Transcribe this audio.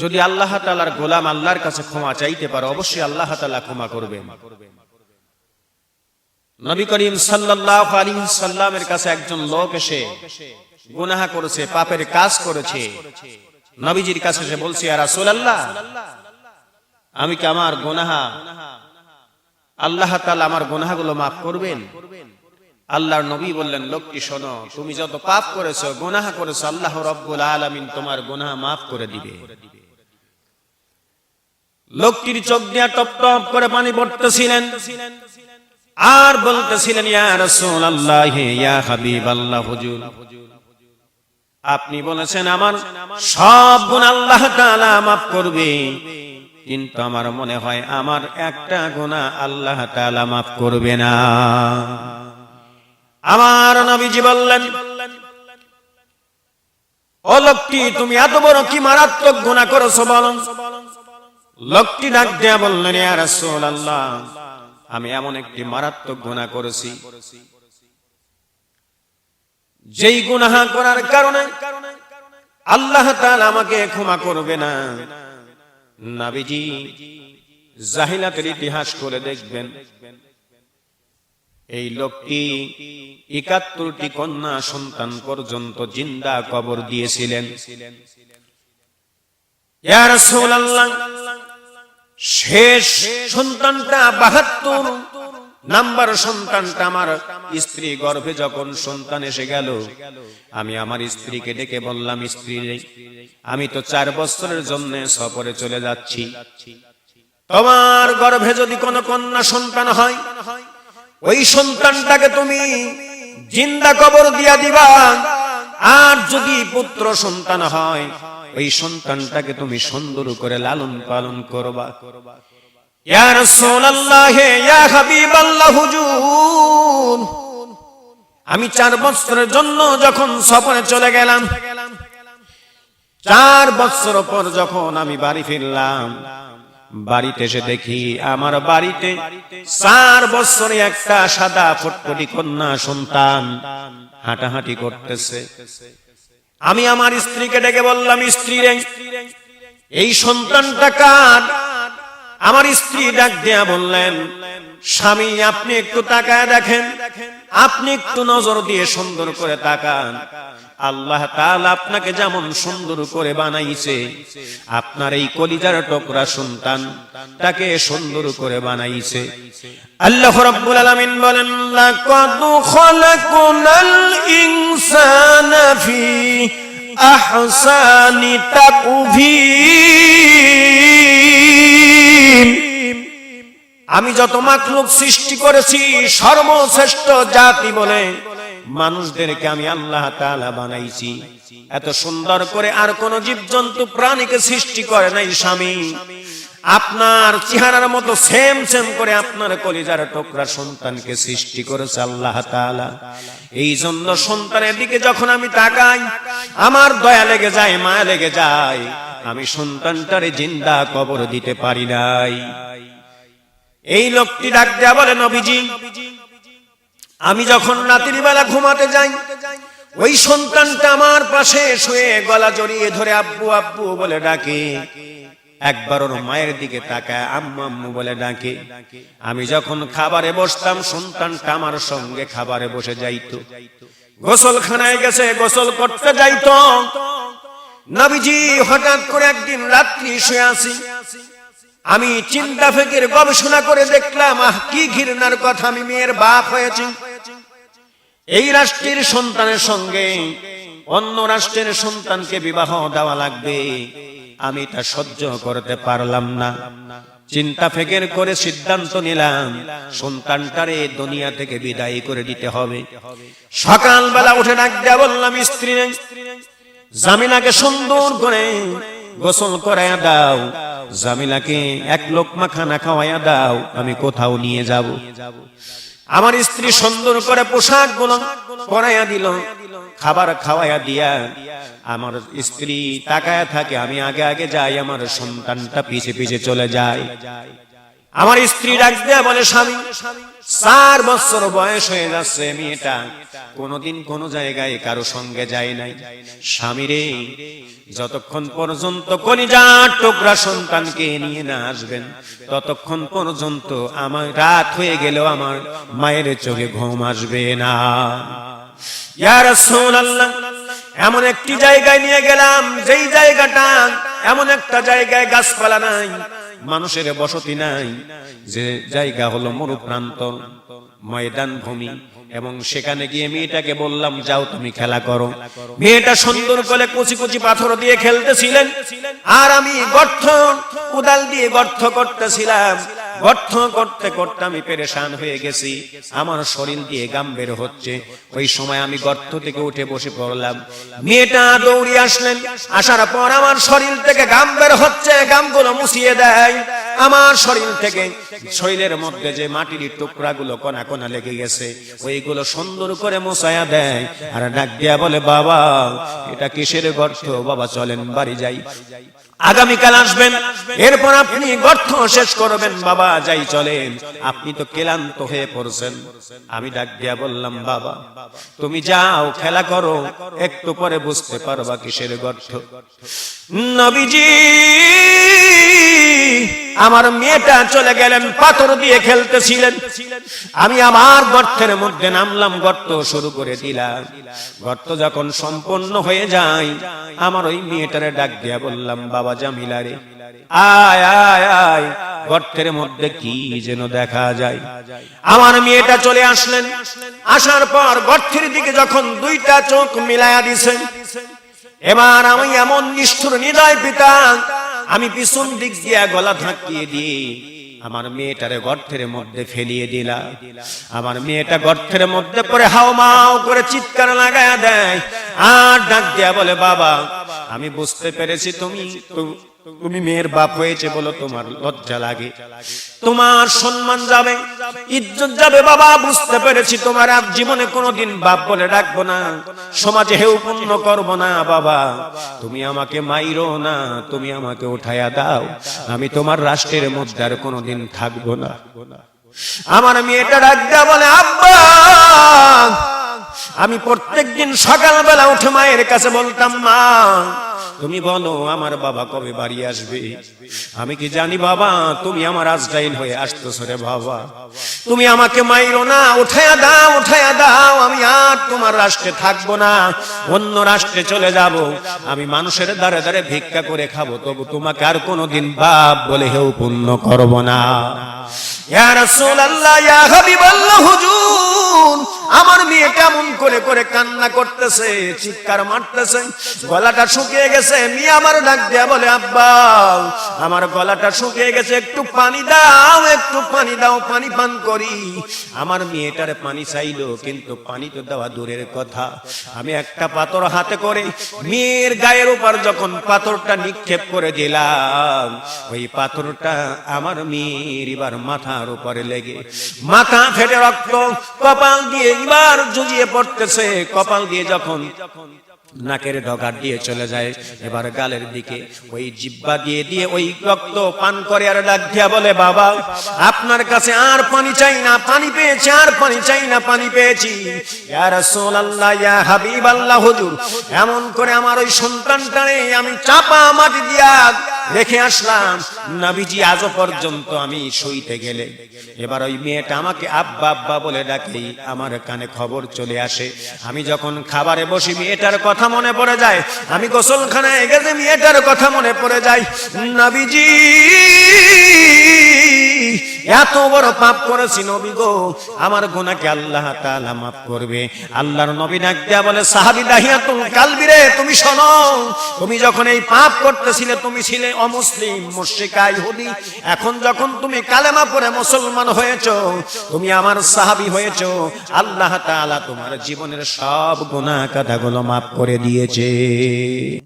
যদি আল্লাহ তালার গোলাম আল্লাহর কাছে ক্ষমা চাইতে পারো, অবশ্যই আল্লাহ তালা ক্ষমা করবেন। নবী করিম সাল্লাহ আলী সাল্লামের কাছে একজন লোক এসে গুনাহ করেছে, পাপের কাজ করেছে। নবীজির কাছে সে বলছে আর রাসূলুল্লাহ, আমি কি আমার গুনাহা, আল্লাহ তাআলা আমার গুনাহগুলো মাফ করবেন? আল্লাহর নবী বললেন, লোকটি, শোনো, তুমি যত পাপ করেছ, গুনাহ করেছ, আল্লাহ রব্বুল আলামিন তোমার গুনাহ মাফ করে দিবে। লোকটির চোখ দিয়া টপ টপ করে পানি পড়তেছিলেন। আর বলতেছিলেন আপনি বলেছেন, আমার সব গুণ আল্লাহ মাফ করবে। কিন্তু আমার মনে হয়, আমার একটা গুনাহ আল্লাহ মাফ করবে না। আমার নবীজি বললেন, ও লোকটি, তুমি এত বড় কি মারাত্মক গুনাহ করেছ বলো লোকটি ডাক দেয়া বললেন, ইয়া রাসূলুল্লাহ, আমি এমন একটি মারাত্মক গুনাহ করেছি, যেই গুনাহ করার কারণে আল্লাহ তাআলা আমাকে ক্ষমা করবে না। নবীজি জাহিলাতের ইতিহাস করে দেখবেন, এই লোকটি একাত্তরটি কন্যা সন্তান পর্যন্ত জিন্দা কবর দিয়েছিলেন। শেষ সন্তানটা বাহাত্তর, নাম্বার সন্তানটা আমার স্ত্রী গর্ভে যখন সন্তান এসে গেল, আমি আমার স্ত্রীকে ডেকে বললাম, স্ত্রী আমি তো চার বছরের জন্য সফরে চলে যাচ্ছি। তোমার গর্ভে যদি কোনো কন্যা সন্তান হয়, ওই সন্তানটাকে তুমি জিন্দা কবর দিয়া দিবা। আর যদি পুত্র সন্তান হয়, ওই সন্তানটাকে তুমি সুন্দর করে লালন পালন করবা। আমি চার বছরের জন্য যখন সফরে চলে গেলাম, চার বছর পর যখন আমি বাড়ি ফিরলাম বাড়িতে এসে দেখি আমার বাড়িতে চার বছরে একটা সাদা ফুটফুটি কন্যা সন্তান হাঁটাহাঁটি করতেছে। আমি আমার স্ত্রীকে ডেকে বললাম, স্ত্রী এই সন্তানটা কার? আমার স্ত্রী ডাক দেয়া বললেন, স্বামী, আপনি একটু তাকায় দেখেন। আপনি একটু নজর দিয়ে সুন্দর করে তাকান। আল্লাহ আপনাকে যেমন সুন্দর করে বানাইছে, আপনার এই কলিজার টুকরা সন্তান তাকে সুন্দর করে বানাইছে। আল্লাহ রাব্বুল আলামিন বলেন আহসানি তাকভীর আমি যত মাখলুক সৃষ্টি করেছি, সর্বশ্রেষ্ঠ জাতি বলে মানুষদেরকে আমি আল্লাহ তাআলা বানাইছি। এত সুন্দর করে আর কোন জীবজন্তু প্রাণীকে সৃষ্টি করে নাই স্বামী। আপনার চেহারার মতো সেম সেম করে আপনার কলিজার টুকরা সন্তানকে সৃষ্টি করেছে আল্লাহ এই জন্য সন্তানের দিকে যখন আমি তাকাই, আমার দয়া লেগে যায়, মায়া লেগে যায়। আমি সন্তানটারে জিন্দা কবর দিতে পারি নাই। এই লোকটি ডাক দেয়া বলে, নবীজি, আমি যখন রাতের বেলা ঘুমাতে যাই, ওই সন্তানটা আমার পাশে শুয়ে গলা জড়িয়ে ধরে আব্বু আব্বু বলে ডাকে। একবার ওর মায়ের দিকে তাকায়, আম্মু আম্মু বলে ডাকে, আমি যখন খাবারে বসতাম, সন্তানটা আমার সঙ্গে খাবারে বসে যাইতো। গোসলখানায় গেছে, গোসল করতে যাইতো। নবীজি, হঠাৎ করে একদিন রাত্রি শুয়ে আসি আমি চিন্তা ফেকের গবেষণা করে দেখলাম, আহ, কি ঘৃণার কথা, আমি মেয়ের বাপ হয়েছি। এই রাষ্ট্রের সন্তানের সঙ্গে অন্য রাষ্ট্রের সন্তানকে বিবাহ দেওয়া লাগবে, আমি তা সহ্য করতে পারলাম না। চিন্তা ফেকের করে সিদ্ধান্ত নিলাম, সন্তানটারে দুনিয়া থেকে বিদায় করে দিতে হবে। সকালবেলা উঠে ডাক দেয়া বললাম, স্ত্রী জামিনাকে সুন্দর করে গোসল করাইয়া দাও। জামিলাকে এক লোকমা খানা খাওয়াইয়া দাও, আমি কোথাও নিয়ে যাব। আমার স্ত্রী সুন্দর করে পোশাকগুলো পরাইয়া দিল, খাবার খাওয়াইয়া দিয়া। আমার স্ত্রী তাকায়া থাকে, আমি আগে আগে যাই, আমার সন্তানটা পিছে পিছে চলে যায়। আমার স্ত্রী ডাক দেয়া বলে, স্বামী, চার বছর বয়স হয়ে যাচ্ছে, মেয়েটা কোনোদিন কোন জায়গায় কারও সঙ্গে যায় নাই। স্বামীরে যতক্ষণ পর্যন্ত টুকরা সন্তানকে নিয়ে না আসবেন, ততক্ষণ পর্যন্ত আমার রাত হয়ে গেলেও আমার মায়ের চোখে ঘুম আসবে না। এমন একটি জায়গায় নিয়ে গেলাম, যেই জায়গাটা এমন একটা জায়গায় গাছপালা নাই মানুষের বসতি নাই। যে জায়গা হলো মরুপ্রান্ত, ময়দান ভূমি, এবং সেখানে গিয়ে মেয়েটাকে বললাম, যাও তুমি খেলা করো। মেয়েটা সুন্দর করে কচি কচি পাথর দিয়ে খেলতেছিলেন। আর আমি গর্ত উদাল দিয়ে গর্ত করতেছিলাম। গর্ত করতে করতে আমি পেরেশান হয়ে গেছি। আমার শরীর দিয়ে গাম বের হচ্ছে। ওই সময় আমি গর্ত থেকে উঠে বসে পড়লাম। মেয়েটা দৌড়ে আসলেন। আসার পর আমার শরীর থেকে গাম বের হচ্ছে। গামগুলো মুছিয়ে দেয়। আমার শরীর থেকে শরীরের মধ্যে যে মাটির টুকরাগুলো কণা কণা লেগে গেছে, ওইগুলো সুন্দর করে মোছায়া দেয়। আর ডাক দিয়া বলে, বাবা, এটা কিসের গর্ত? বাবা, চলেন, বাড়ি যাই। আগামীকাল আসবেন। এরপর আপনি গর্থ শেষ করবেন। বাবা যাই চলেন। আপনি তো ক্লান্ত হয়ে পড়ছেন। আমি ডাক দিয়া বললাম বাবা তুমি যাও খেলা করো। একটু পরে বুঝতে পারবা কিসের গর্থ নবীজি আমার মেয়েটা চলে গেলেন, পাথর দিয়ে খেলতেছিলেন। আমি আমার গর্তের মধ্যে নামলাম, গর্ত শুরু করে দিলাম। গর্ত যখন সম্পন্ন হয়ে যায়, আমার ওই মেয়েটারে ডাক দিয়া বললাম, বাবা জামিলারে আয় আয় আয়, গর্তের মধ্যে কি যেন দেখা যায়? আমার মেয়েটা চলে আসলেন। আসার পর গর্তের দিকে যখন দুইটা চোখ মিলায়া দিছেন, এবার আমি এমন নিষ্ঠুর নিদয় পিতা আমি পিছন দিক দিয়া গলা ধাঁকিয়ে দিই আমার মেয়েটারে গর্তের মধ্যে ফেলিয়ে দিলা আমার মেয়েটা গর্তের মধ্যে পরে হাও মাও করে চিৎকার লাগায়া দেয়। আর ডাক দিয়া বলে, বাবা, আমি বুঝতে পেরেছি তুমি তুমি মেয়ের বাপ হয়েছে বলো তোমার লজ্জা লাগে। তোমার সম্মান যাবে, ইজ্জত যাবে বাবা, বুঝতে পেরেছি তোমার আর জীবনে কোনোদিন বাপ বলে ডাকবো না, সমাজে হেউ পুণ্য করব না বাবা। তুমি আমাকে মাইরো না, তুমি আমাকে উঠাইয়া দাও, আমি তোমার রাষ্ট্রের মধ্যে আর কোনোদিন থাকব না। আমার মেয়েটা ডাক বলে, আব্বা আমি প্রত্যেকদিন সকালবেলা উঠে মায়ের কাছে বলতাম, মা, তুমি বলো, আমার বাবা কবে বাড়ি আসবে? আমি কি জানি বাবা, তুমি আমার আজরাইল হয়ে আসতেছ রে বাবা। তুমি আমাকে মাইরো না, উঠায়া দাও উঠায়া দাও, আমি আর তোমার রাষ্ট্রে থাকব না, অন্য রাষ্ট্রে চলে যাব। আমি মানুষের দ্বারে দ্বারে ভিক্ষা করে খাব, তবু তোমাকে আর কোনোদিন বাপ বলে হেউ পূর্ণ করব না। ইয়া রাসূলুল্লাহ, ইয়া হাবিবাল্লাহ, হুজুর আমার মেয়ে কেমন করে করে কান্না করতেছে, চিৎকার মারতেছে, গলাটা শুকিয়ে গেছে। মেয়ে আমার ডাক দেয়া বলে, আব্বা, আমার গলাটা শুকিয়ে গেছে, একটু পানি দাও, একটু পানি দাও, পানি পান করি। আমার মেয়েটারে পানি চাইলো, কিন্তু পানি তো দেওয়া দূরের কথা। আমি একটা পাথর হাতে করে মেয়ের গায়ের উপর যখন পাথরটা নিক্ষেপ করে দিলাম, ওই পাথরটা আমার মেয়ের এবার মাথার উপরে লেগে, মাথা ফেটে রক্ত, কপাল দিয়ে এবার জুজিয়ে পড়তেছে, কপাল দিয়ে যখন নাকের ডগার দিয়ে চলে যায়, এবার গালের দিকে ওই জিব্বা দিয়ে দিয়ে ওই রক্ত পান করে আর ডাক দিয়া বলে, বাবা, আপনার কাছে আর পানি চাই না, পানি পেয়েছি, আর পানি চাই না, পানি পেয়েছি। ইয়া হাবিবাল্লাহ, হুজুর, এমন করে আমার ওই সন্তানটারে আমি চাপা মাটি দিয়া রেখে আসলাম। নাবিজি আজও পর্যন্ত আমি শুইতে গেলে। এবার ওই মেয়েটা আমাকে আব্বা আব্বা বলে ডাকে, আমার কানে খবর চলে আসে। আমি যখন খাবারে বসি, মেয়েটার কথা মনে পড়ে যায়। আমি গোসলখানায় গেলে মেয়েটার কথা মনে পড়ে যায়। নবীজি এত বড় পাপ করেছি নবী গো। আমার গুনাহকে আল্লাহ তাআলা মাফ করবে। আল্লাহর নবী ডাক দেয়া বলে, সাহাবী কালবি রে, তুমি শোনো, তুমি যখন এই পাপ করতেছিলে, তুমি ছিলে অমুসলিম, মুশরিকা, ইহুদি। এখন যখন তুমি কালেমা পড়ে মুসলমান হয়েছো, তুমি আমার সাহাবী হয়েছো, আল্লাহ তাআলা তোমার জীবনের সব গুনাহ কাদাগুলো মাফ করে দিয়েছে।